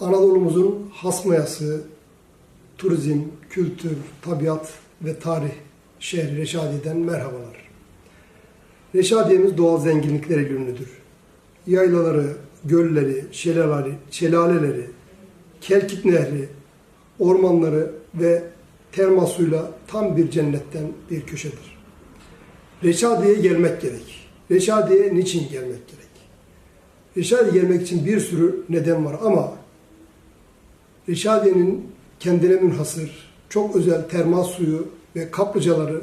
Anadolu'muzun hasmayası, turizm, kültür, tabiat ve tarih şehri Reşadiye'den merhabalar. Reşadiye'miz doğal zenginlikleriyle ünlüdür. Yaylaları, gölleri, şelaleleri, şelaleleri, Kelkit Nehri, ormanları ve termal suyla tam bir cennetten bir köşedir. Reşadiye'ye gelmek gerek. Reşadiye'ye niçin gelmek gerek? Reşadiye gelmek için bir sürü neden var ama Reşadiye'nin kendine münhasır, çok özel termal suyu ve kaplıcaları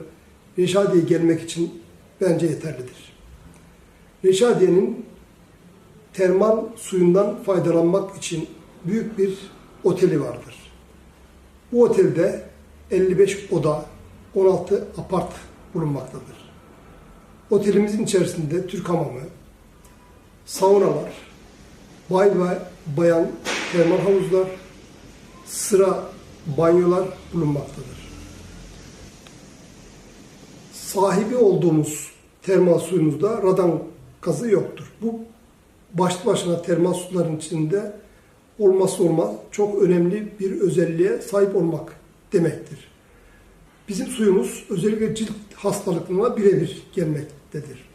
Reşadiye'ye gelmek için bence yeterlidir. Reşadiye'nin termal suyundan faydalanmak için büyük bir oteli vardır. Bu otelde 55 oda, 16 apart bulunmaktadır. Otelimizin içerisinde Türk hamamı, saunalar, bay ve bayan termal havuzlar, sıra banyolar bulunmaktadır. Sahibi olduğumuz termal suyumuzda radan gazı yoktur. Bu başlı başına termal suların içinde olmazsa olmaz çok önemli bir özelliğe sahip olmak demektir. Bizim suyumuz özellikle cilt hastalıklarına birebir gelmektedir.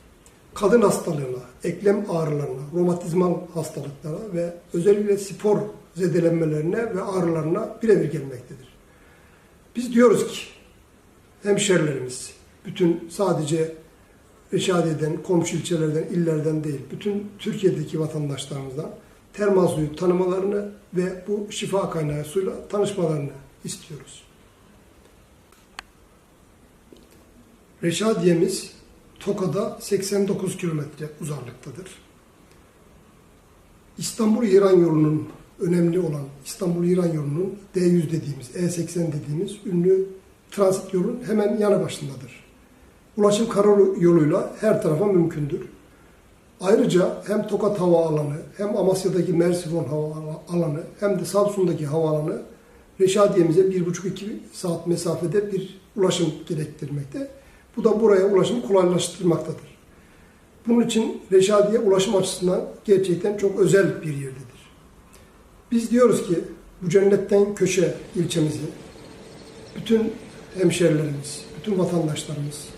Kadın hastalığına, eklem ağrılarına, romatizmal hastalıklara ve özellikle spor zedelenmelerine ve ağrılarına birebir gelmektedir. Biz diyoruz ki hemşerilerimiz, bütün sadece Reşadiye'den, komşu ilçelerden, illerden değil, bütün Türkiye'deki vatandaşlarımızdan termal suyu tanımalarını ve bu şifa kaynağı suyla tanışmalarını istiyoruz. Reşadiye'miz Toka'da 89 kilometre uzaklıktadır. İstanbul-İran yolunun önemli olan İstanbul-İran yolunun D100 dediğimiz, E80 dediğimiz ünlü transit yolun hemen yanı başındadır. Ulaşım karayoluyla her tarafa mümkündür. Ayrıca hem Tokat Havaalanı, hem Amasya'daki Mersifon Havaalanı, hem de Samsun'daki havaalanı Reşadiye'mize bir buçuk iki saat mesafede bir ulaşım gerektirmekte. Bu da buraya ulaşımı kolaylaştırmaktadır. Bunun için Reşadiye ulaşım açısından gerçekten çok özel bir yerdedir. Biz diyoruz ki bu cennetten köşe ilçemizi bütün hemşerilerimiz, bütün vatandaşlarımız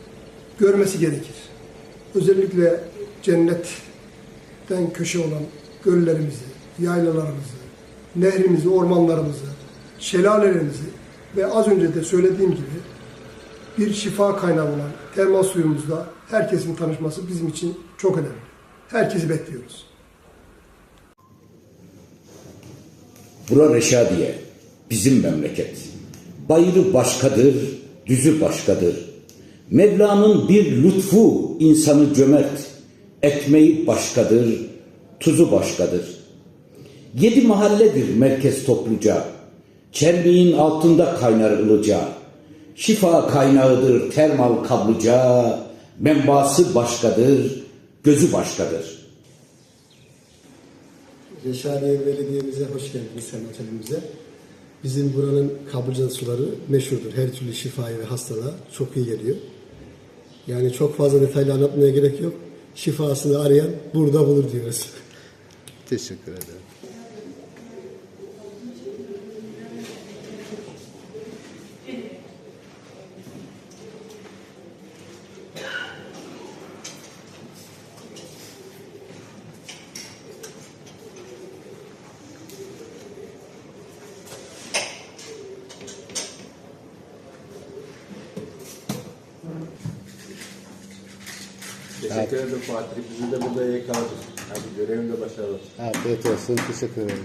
görmesi gerekir. Özellikle cennetten köşe olan göllerimizi, yaylalarımızı, nehrimizi, ormanlarımızı, şelalelerimizi ve az önce de söylediğim gibi bir şifa kaynağı olan termal suyumuzla herkesin tanışması bizim için çok önemli. Herkesi bekliyoruz. Bura Reşadiye, bizim memleket. Bayırı başkadır, düzü başkadır. Mevla'nın bir lütfu insanı cömert. Ekmeği başkadır, tuzu başkadır. Yedi mahalledir merkez topluca. Çermiğin altında kaynar ılıca. Şifa kaynağıdır termal kablıca. Menbası başkadır, gözü başkadır.'' Reşadiye Belediye'mize hoş geldiniz sen otelimize. Bizim buranın kablıca suları meşhurdur. Her türlü şifaya ve hastalığa çok iyi geliyor. Yani çok fazla detaylı anlatmaya gerek yok. Şifasını arayan burada bulur diyoruz. Teşekkür ederim. Teşekkür ederim Fatih. Bizi de burada yakaladın. Hadi görevinde başarılı. Afiyet olsun. Teşekkür ederim.